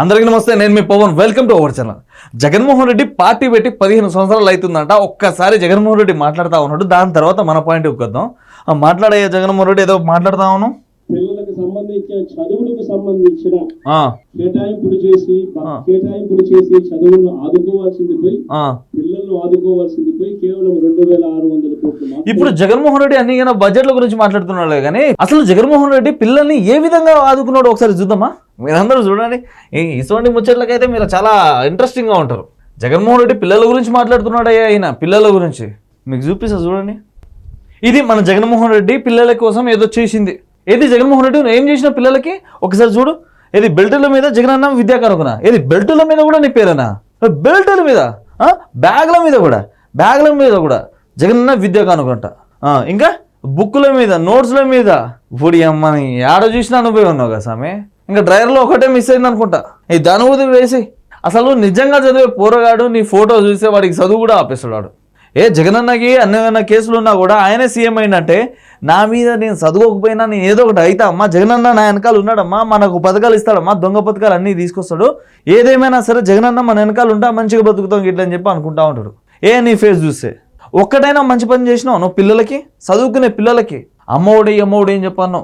అందరికీ నమస్తే నేను మీ Pavan. Welcome to our channel Jaganmohan Reddy party పెట్టి పదిహేను సంవత్సరాలు అవుతుందంట. ఒక్కసారి జగన్మోహన్ రెడ్డి మాట్లాడుతూ ఉన్నాడు. దాని తర్వాత మన పాయింట్ వద్దాం. మాట్లాడే జగన్మోహన్ రెడ్డి ఏదో మాట్లాడుతా ఉన్నాను పిల్లలకు సంబంధించిన చదువులకు సంబంధించిన కేటాయింపులు చేసి. కేటాయింపులు చేసి చదువులను ఆదుకోవాల్సింది పోయి. పిల్లలను ఆదుకోవాల్సింది పోయి కేవలం రెండు వేల ఆరు వందల కోట్లు ఇప్పుడు జగన్మోహన్ రెడ్డి అన్ని బడ్జెట్ల గురించి మాట్లాడుతున్నాడు కానీ అసలు జగన్మోహన్ రెడ్డి పిల్లల్ని ఏ విధంగా ఆదుకున్నాడు? ఒకసారి చూద్దామా? మీరందరూ చూడండి. ఈ ఇటువంటి ముచ్చట్లకైతే మీరు చాలా ఇంట్రెస్టింగ్గా ఉంటారు. జగన్మోహన్ రెడ్డి పిల్లల గురించి మాట్లాడుతున్నాడు ఆయన పిల్లల గురించి. మీకు చూపిస్తా చూడండి. ఇది మన జగన్మోహన్ రెడ్డి పిల్లల కోసం ఏదో చేసింది. ఏది జగన్మోహన్ రెడ్డి ఏం చేసిన పిల్లలకి? ఒకసారి చూడు. ఏది బెల్టుల మీద జగన్ విద్యా కనుకున్నా ఏది బెల్టుల మీద కూడా నీ పేరేనా? బెల్టుల మీద? బ్యాగ్ల బ్యాగుల మీద కూడా. బ్యాగుల మీద కూడా. జగనన్న విద్యా కనుకుంట ఇంకా బుక్కుల మీద నోట్స్ల మీద. ఇప్పుడు అమ్మని ఆడ చూసినా అనుభవం ఉన్నావు కదా సామె? ఇంకా డ్రైవర్లో ఒకటే మిస్ అయింది అనుకుంటా. ఈ ధనువుది వేసి. అసలు నిజంగా చదివే పోరగాడు నీ ఫోటో చూస్తే వాడికి చదువు కూడా ఆపేస్తున్నాడు ఏ జగనన్నకి అన్న కేసులు ఉన్నా కూడా ఆయనే సీఎం అయిందంటే నా మీద నేను చదువుకోకపోయినా నేను ఏదో ఒకటి అయితే. అమ్మా జగనన్న నా వెనకాల ఉన్నాడమ్మా మనకు పథకాలు ఇస్తాడమ్మా దొంగ పథకాలు అన్నీ తీసుకొస్తాడు. ఏదేమైనా సరే జగనన్న మన వెనకాల ఉంటా మంచిగా బతుకుతాం ఇట్లా అని చెప్పి అనుకుంటా ఉంటాడు. ఏ నీ ఫేస్ చూస్తే. ఒక్కటైనా మంచి పని చేసినావు నువ్వు పిల్లలకి చదువుకునే పిల్లలకి. అమ్మఒడి అమ్మఒడి ఏం చెప్పాను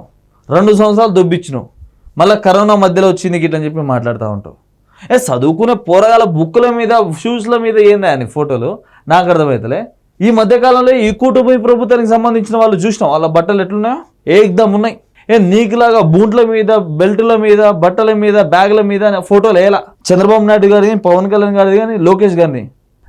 రెండు సంవత్సరాలు దొబ్బిచ్చినావు. మళ్ళీ కరోనా మధ్యలో వచ్చింది గిట్ల అని చెప్పి మాట్లాడుతూ ఉంటావు ఏ చదువుకునే పోరగాల బుక్కుల మీద షూస్ల మీద ఏందా అని ఫోటోలు? నాకు అర్థమవుతలే ఈ మధ్యకాలంలో ఈ కూటమి ప్రభుత్వానికి సంబంధించిన వాళ్ళు చూసినాం. వాళ్ళ బట్టలు ఎట్లున్నాయో? ఏకదమ్ ఉన్నాయి. ఏ నీకులాగా బూంట్ల మీద బెల్ట్ల మీద బట్టల మీద బ్యాగుల మీద ఫోటోలు వేయాల. చంద్రబాబు నాయుడు గారి కానీ పవన్ కళ్యాణ్ గారి కానీ లోకేష్ గారిని.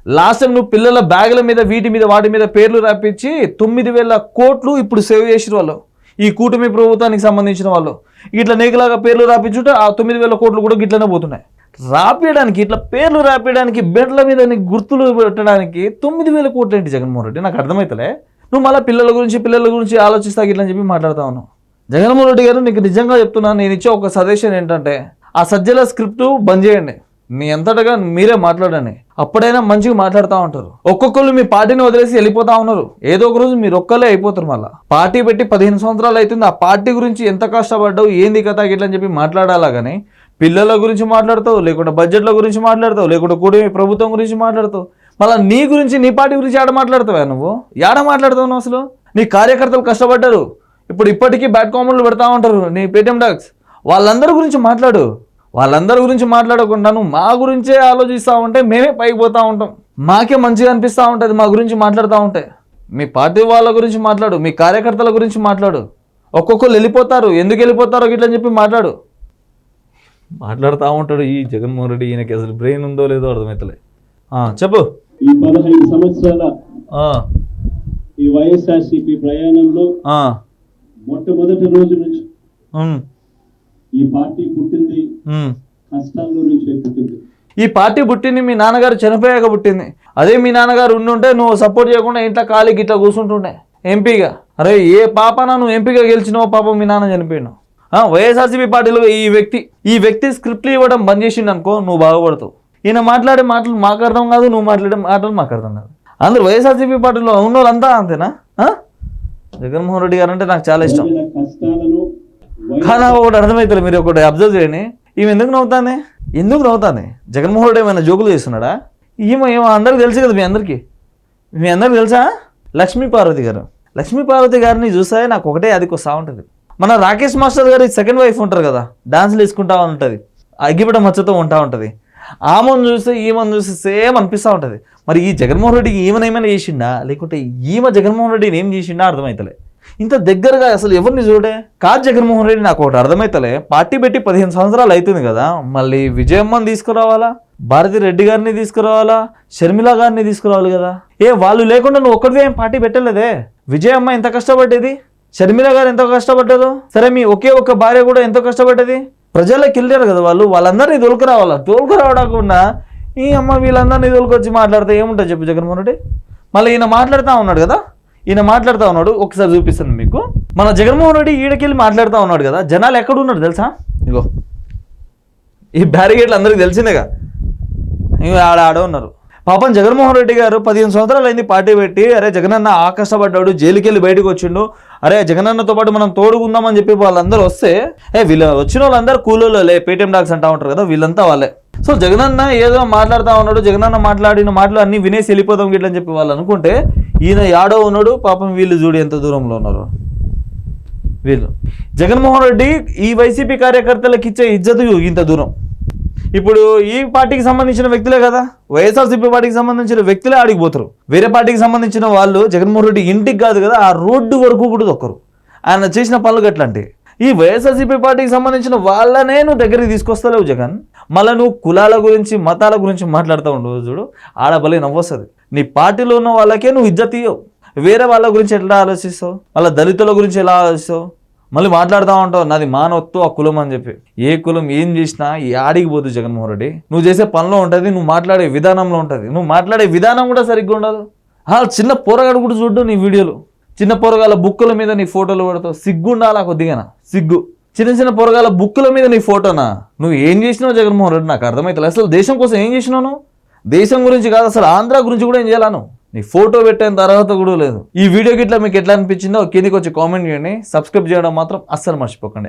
లాస్ట్ టైం నువ్వు పిల్లల బ్యాగుల మీద వీటి మీద వాటి మీద పేర్లు రాపించి తొమ్మిది వేల కోట్లు ఇప్పుడు సేవ్ చేసిన వాళ్ళు. ఈ కూటమి ప్రభుత్వానికి సంబంధించిన వాళ్ళు. ఇట్లా నీకులాగా పేర్లు రాపించుంటే ఆ తొమ్మిది వేల కోట్లు కూడా గిట్లనే పోతున్నాయి. రాపేయడానికి ఇట్లా పేర్లు రాపేయడానికి బెడ్ల మీద గుర్తులు పెట్టడానికి తొమ్మిది వేల కోట్లు ఏంటి జగన్మోహన్ రెడ్డి? నాకు అర్థమవుతలే నువ్వు మళ్ళీ పిల్లల గురించి పిల్లల గురించి ఆలోచిస్తా ఇట్లా అని చెప్పి మాట్లాడుతా ఉన్నావు. జగన్మోహన్ రెడ్డి గారు నీకు నిజంగా చెప్తున్నాను నేను ఇచ్చే ఒక సజెషన్ ఏంటంటే ఆ సజ్జల స్క్రిప్ట్ బంద్ చేయండి. మీ అంతటగా మీరే మాట్లాడండి. అప్పుడైనా మంచిగా మాట్లాడుతూ ఉంటారు. ఒక్కొక్కరు మీ పార్టీని వదిలేసి వెళ్ళిపోతా ఉన్నారు. ఏదో ఒక రోజు మీరు ఒక్కలే అయిపోతారు మళ్ళీ. పార్టీ పెట్టి పదిహేను సంవత్సరాలు అవుతుంది. ఆ పార్టీ గురించి ఎంత కష్టపడ్డావు ఏంది కథ గిట్ల అని చెప్పి మాట్లాడాలా కానీ పిల్లల గురించి మాట్లాడతావు లేకుంటే బడ్జెట్ల గురించి మాట్లాడతావు లేకుంటే కూటమి ప్రభుత్వం గురించి మాట్లాడతావు. మళ్ళీ నీ గురించి నీ పార్టీ గురించి ఆడ మాట్లాడతావా నువ్వు? యాడ మాట్లాడతావు నువ్వు అసలు? నీ కార్యకర్తలు కష్టపడ్డారు. ఇప్పుడు ఇప్పటికీ బ్యాడ్ కామెంట్లు పెడతా ఉంటారు నీ పేటిఎం డాక్స్ వాళ్ళందరి గురించి మాట్లాడు. వాళ్ళందరి గురించి మాట్లాడకుండా నువ్వు మా గురించే ఆలోచిస్తూ ఉంటే మేమే పైకి పోతూ ఉంటాం. మాకే మంచిగా అనిపిస్తూ ఉంటుంది మా గురించి మాట్లాడుతూ ఉంటే. మీ పార్టీ వాళ్ళ గురించి మాట్లాడు మీ కార్యకర్తల గురించి మాట్లాడు. ఒక్కొక్కరు వెళ్ళిపోతారు ఎందుకు వెళ్ళిపోతారో గిట్లని చెప్పి మాట్లాడు. మాట్లాడుతూ ఉంటాడు ఈ జగన్మోహన్ రెడ్డి ఈయనకి అసలు బ్రెయిన్ ఉందో లేదో అర్థమవుతలే చెప్పు. ఈ పదహైదు సంవత్సరాల ఆ, ఈ వైఎస్ఆర్సీపీ ప్రయాణంలో మొట్టమొదటి రోజు నుంచి ఈ పార్టీ పుట్టింది. కష్టాల్లో నుంచే పుట్టింది. ఈ పార్టీ పుట్టింది మీ నాన్నగారు చనిపోయాక పుట్టింది. అదే మీ నాన్నగారు ఉండుంటే నువ్వు సపోర్ట్ చేయకుండా ఇంట్లో ఖాళీ గిట్లా కూర్చుంటుండే. ఎంపీగా. అరే ఏ పాపనా నువ్వు ఎంపీగా గెలిచినావో పాపం మీ నాన్న చనిపోయినావు ఆ, వైఎస్ఆర్సీపీ పార్టీలో ఈ వ్యక్తి ఈ వ్యక్తి స్క్రిప్ట్లు ఇవ్వడం బంద్ చేసిండు అనుకో నువ్వు బాగుపడతావు. ఈయన మాట్లాడే మాటలు మాకు అర్థం కాదు నువ్వు మాట్లాడే మాటలు మాకు అర్థం కాదు. అందరు వైఎస్ఆర్సీపీ పార్టీలో ఉన్న వాళ్ళంతా అంతేనా? జగన్మోహన్ రెడ్డి గారు అంటే నాకు చాలా ఇష్టం. కానీ ఒకటి అర్థమవుతుంది మీరు ఒకటి అబ్జర్వ్ చేయండి. ఈమె ఎందుకు నవ్వుతానే? ఎందుకు నవ్వుతానే? జగన్మోహన్ రెడ్డి ఏమైనా జోకులు చేస్తున్నాడా? ఈమె ఏమో అందరికి తెలుసు కదా మీ అందరికీ. మీ అందరికి తెలుసా? లక్ష్మీ పార్వతి గారు. లక్ష్మీ పార్వతి గారిని చూస్తే నాకు ఒకటే అది వస్తూ ఉంటుంది మన రాకేష్ మాస్టర్ గారి సెకండ్ వైఫ్ ఉంటారు కదా డాన్సులు వేసుకుంటా ఉంటుంది. అగ్గిపడ మచ్చతో ఉంటా ఉంటుంది. ఆమెను చూస్తే ఈమెను చూస్తే సేమ్ అనిపిస్తూ ఉంటుంది. మరి ఈ జగన్మోహన్ రెడ్డికి ఈమెను ఏమైనా చేసిండా? లేకుంటే ఈమె జగన్మోహన్ రెడ్డిని ఏం చేసిండా అర్థమవుతలే ఇంత దగ్గరగా అసలు ఎవరిని చూడే కాదు జగన్మోహన్ రెడ్డి నాకు ఒకటి అర్థమైతలే. పార్టీ పెట్టి పదిహేను సంవత్సరాలు అవుతుంది కదా. మళ్ళీ విజయమ్మని తీసుకురావాలా? భారతి రెడ్డి గారిని తీసుకురావాలా? షర్మిల గారిని తీసుకురావాలి కదా. ఏ వాళ్ళు లేకుండా నువ్వు ఒక్కడివే ఏం పార్టీ పెట్టలేదే? విజయమ్మ ఎంత కష్టపడ్డేది? షర్మిల గారు ఎంత కష్టపడ్డారు? సరే మీ ఒకే ఒక్క భార్య కూడా ఎంతో కష్టపడ్డది? ప్రజలకు వెళ్ళారు కదా వాళ్ళు. వాళ్ళందరినీ తోలుకురావాలా? తోలుకురావడకుండా ఈ అమ్మ వీళ్ళందరినీ తోలుకొచ్చి మాట్లాడితే ఏముంటుంది చెప్పు జగన్మోహన్ రెడ్డి? మళ్ళీ ఈయన మాట్లాడుతూ ఉన్నాడు కదా? ఈయన మాట్లాడుతూ ఉన్నాడు ఒకసారి చూపిస్తాను మీకు. మన జగన్మోహన్ రెడ్డి ఈడకెళ్ళి మాట్లాడుతూ ఉన్నాడు కదా జనాలు ఎక్కడ ఉన్నారు తెలుసా? ఇగో ఈ బ్యారిగేట్లు అందరికీ తెలిసిందేగా. ఇగో ఆడ ఆడ ఉన్నారు. పాపం జగన్మోహన్ రెడ్డి గారు పదిహేను సంవత్సరాలు అయింది పార్టీ పెట్టి అరే జగనన్న ఆకష్టపడ్డాడు జైలుకి వెళ్ళి బయటకు వచ్చిండు అరే జగనన్నతో పాటు మనం తోడుకుందామని చెప్పి వాళ్ళందరూ వస్తే ఏ వీళ్ళు వచ్చిన వాళ్ళందరూ కూలీలే పేటీఎం డాక్స్ అంటా ఉంటారు కదా వీళ్ళంతా వాళ్ళే. సో జగనన్న ఏదో మాట్లాడుతా ఉన్నాడు జగనన్న మాట్లాడిన మాటలు అన్ని వినేసి వెళ్ళిపోదాం గిట్ల అని చెప్పి వాళ్ళు అనుకుంటే ఈయన యాడో ఉన్నాడు పాపం వీళ్ళు చూడు ఎంత దూరంలో ఉన్నారు. వీళ్ళు. జగన్మోహన్ రెడ్డి ఈ వైసీపీ కార్యకర్తలకు ఇచ్చే ఇజ్జతు ఇంత దూరం. ఇప్పుడు ఈ పార్టీకి సంబంధించిన వ్యక్తులే కదా. వైఎస్ఆర్సీపీ పార్టీకి సంబంధించిన వ్యక్తులే ఆడికి పోతారు. వేరే పార్టీకి సంబంధించిన వాళ్ళు జగన్మోహన్ రెడ్డి ఇంటికి కాదు కదా ఆ రోడ్డు వరకు కూడా దొక్కరు ఆయన చేసిన పనులు గట్లాంటి ఈ వైఎస్ఆర్సీపీ పార్టీకి సంబంధించిన వాళ్ళనే నువ్వు దగ్గరికి తీసుకొస్తలేవు జగన్. మళ్ళీ నువ్వు కులాల గురించి మతాల గురించి మాట్లాడుతూ ఉండవు చూడు. ఆడ భలే నవ్వొస్తుంది. నీ పార్టీలో ఉన్న వాళ్ళకే నువ్వు ఇజ్జత్ ఇవ్వవు వేరే వాళ్ళ గురించి ఎట్లా ఆలోచిస్తావు? మళ్ళీ దళితుల గురించి ఎలా ఆలోచిస్తావు? మళ్ళీ మాట్లాడుతూ ఉంటావు నాది మానవత్తు ఆ కులం అని చెప్పి. ఏ కులం ఏం చేసినా ఈ ఆడికి పోదు జగన్మోహన్ రెడ్డి. నువ్వు చేసే పనిలో ఉంటుంది నువ్వు మాట్లాడే విధానంలో ఉంటుంది. నువ్వు మాట్లాడే విధానం కూడా సరిగ్గా ఉండదు. ఆ చిన్న పోరగాడు కూడా చూడ్డు నీ వీడియోలు. చిన్న పోరగాల బుక్కుల మీద నీ ఫోటోలు పడతావు. సిగ్గు ఉండాలా కొద్దిగా సిగ్గు. చిన్న చిన్న పొరగాల బుక్కుల మీద నీ ఫోటోనా? నువ్వు ఏం చేసినావు జగన్మోహన్ రెడ్డి? నాకు అర్థమవుతుంది అసలు దేశం కోసం ఏం చేసినావు దేశం గురించి కాదు అసలు ఆంధ్ర గురించి కూడా ఏం చేయాలను నీ ఫోటో పెట్టేంత అర్హత కూడా లేదు. ఈ వీడియో గిట్లా మీకు ఎట్లా అనిపించిందో కిందికి వచ్చి కామెంట్ చేయండి. సబ్స్క్రైబ్ చేయడం మాత్రం అస్సలు మర్చిపోకండి.